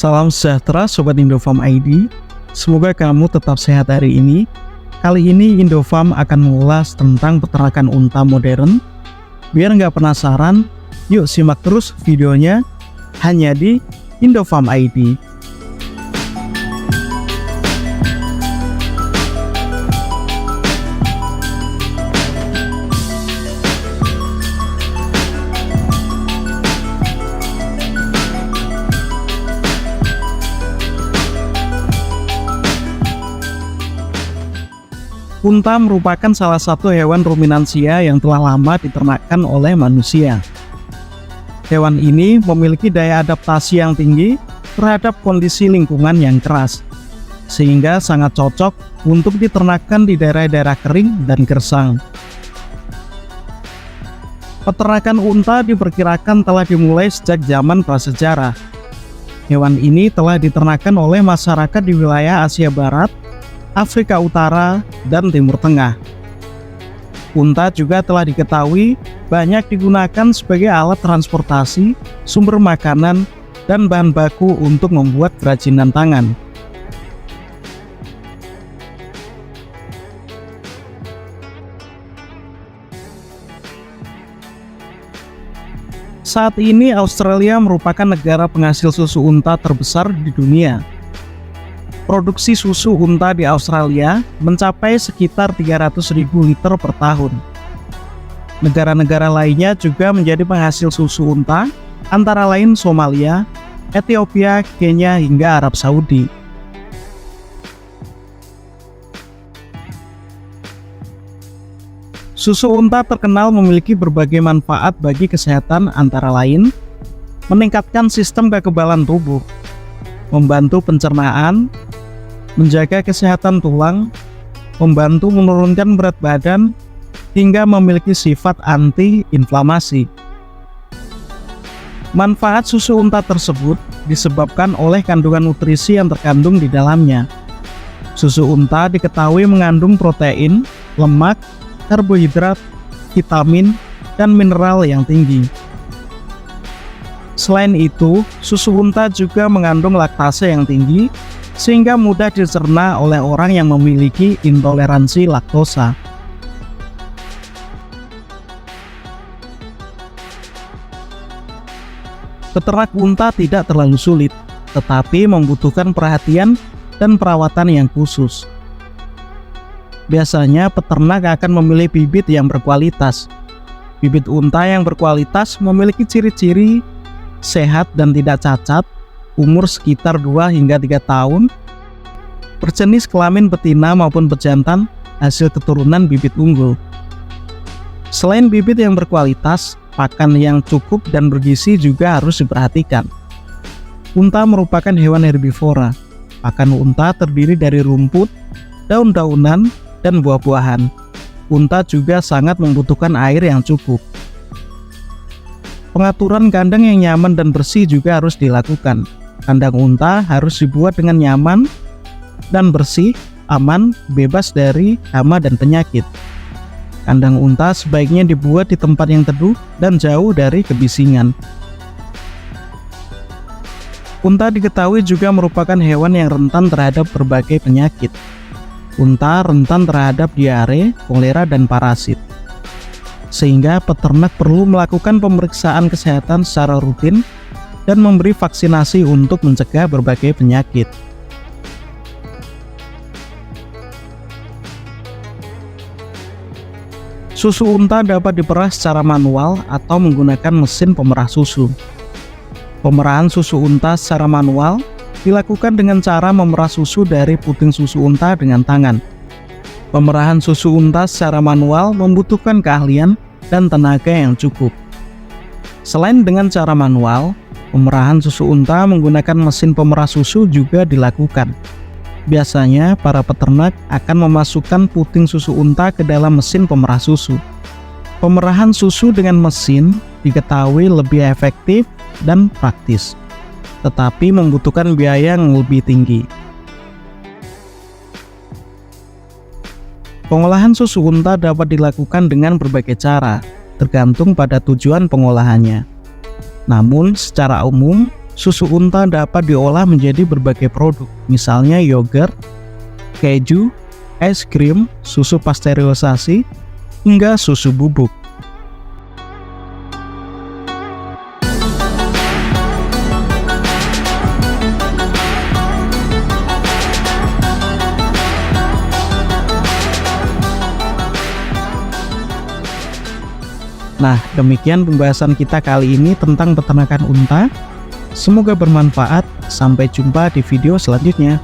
Salam sejahtera Sobat Indofarm ID. Semoga kamu tetap sehat hari ini. Kali ini Indofarm akan mengulas tentang peternakan unta modern. Biar nggak penasaran, yuk simak terus videonya hanya di Indofarm ID. Unta merupakan salah satu hewan ruminansia yang telah lama diternakan oleh manusia. Hewan ini memiliki daya adaptasi yang tinggi terhadap kondisi lingkungan yang keras, sehingga sangat cocok untuk diternakan di daerah-daerah kering dan gersang. Peternakan unta diperkirakan telah dimulai sejak zaman prasejarah. Hewan ini telah diternakan oleh masyarakat di wilayah Asia Barat Afrika Utara, dan Timur Tengah. Unta juga telah diketahui banyak digunakan sebagai alat transportasi, sumber makanan, dan bahan baku untuk membuat kerajinan tangan. Saat ini Australia merupakan negara penghasil susu unta terbesar di dunia produksi susu unta di Australia mencapai sekitar 300.000 liter per tahun. Negara-negara lainnya juga menjadi penghasil susu unta, antara lain Somalia, Ethiopia, Kenya, hingga Arab Saudi. Susu unta terkenal memiliki berbagai manfaat bagi kesehatan antara lain meningkatkan sistem kekebalan tubuh, membantu pencernaan, menjaga kesehatan tulang, membantu menurunkan berat badan, hingga memiliki sifat anti-inflamasi. Manfaat susu unta tersebut disebabkan oleh kandungan nutrisi yang terkandung di dalamnya. Susu unta diketahui mengandung protein, lemak, karbohidrat, vitamin, dan mineral yang tinggi. Selain itu, susu unta juga mengandung laktase yang tinggi sehingga mudah dicerna oleh orang yang memiliki intoleransi laktosa. Peternak unta tidak terlalu sulit, tetapi membutuhkan perhatian dan perawatan yang khusus. Biasanya peternak akan memilih bibit yang berkualitas. Bibit unta yang berkualitas memiliki ciri-ciri sehat dan tidak cacat, umur sekitar 2 hingga 3 tahun, berjenis kelamin betina maupun pejantan hasil keturunan bibit unggul. Selain bibit yang berkualitas, pakan yang cukup dan bergizi juga harus diperhatikan. Unta merupakan hewan herbivora. Pakan unta terdiri dari rumput, daun-daunan, dan buah-buahan. Unta juga sangat membutuhkan air yang cukup. Pengaturan kandang yang nyaman dan bersih juga harus dilakukan Kandang unta harus dibuat dengan nyaman dan bersih, aman, bebas dari hama dan penyakit. Kandang unta sebaiknya dibuat di tempat yang teduh dan jauh dari kebisingan. Unta diketahui juga merupakan hewan yang rentan terhadap berbagai penyakit. Unta rentan terhadap diare, kolera, dan parasit. Sehingga peternak perlu melakukan pemeriksaan kesehatan secara rutin dan memberi vaksinasi untuk mencegah berbagai penyakit. Susu unta dapat diperah secara manual atau menggunakan mesin pemerah susu. Pemerahan susu unta secara manual dilakukan dengan cara memerah susu dari puting susu unta dengan tangan. Pemerahan susu unta secara manual membutuhkan keahlian dan tenaga yang cukup. Selain dengan cara manual, Pemerahan susu unta menggunakan mesin pemerah susu juga dilakukan. Biasanya, para peternak akan memasukkan puting susu unta ke dalam mesin pemerah susu. Pemerahan susu dengan mesin diketahui lebih efektif dan praktis, tetapi membutuhkan biaya yang lebih tinggi. Pengolahan susu unta dapat dilakukan dengan berbagai cara, tergantung pada tujuan pengolahannya. Namun, secara umum, susu unta dapat diolah menjadi berbagai produk, misalnya yogurt, keju, es krim, susu pasteurisasi, hingga susu bubuk. Nah, demikian pembahasan kita kali ini tentang peternakan unta. Semoga bermanfaat. Sampai jumpa di video selanjutnya.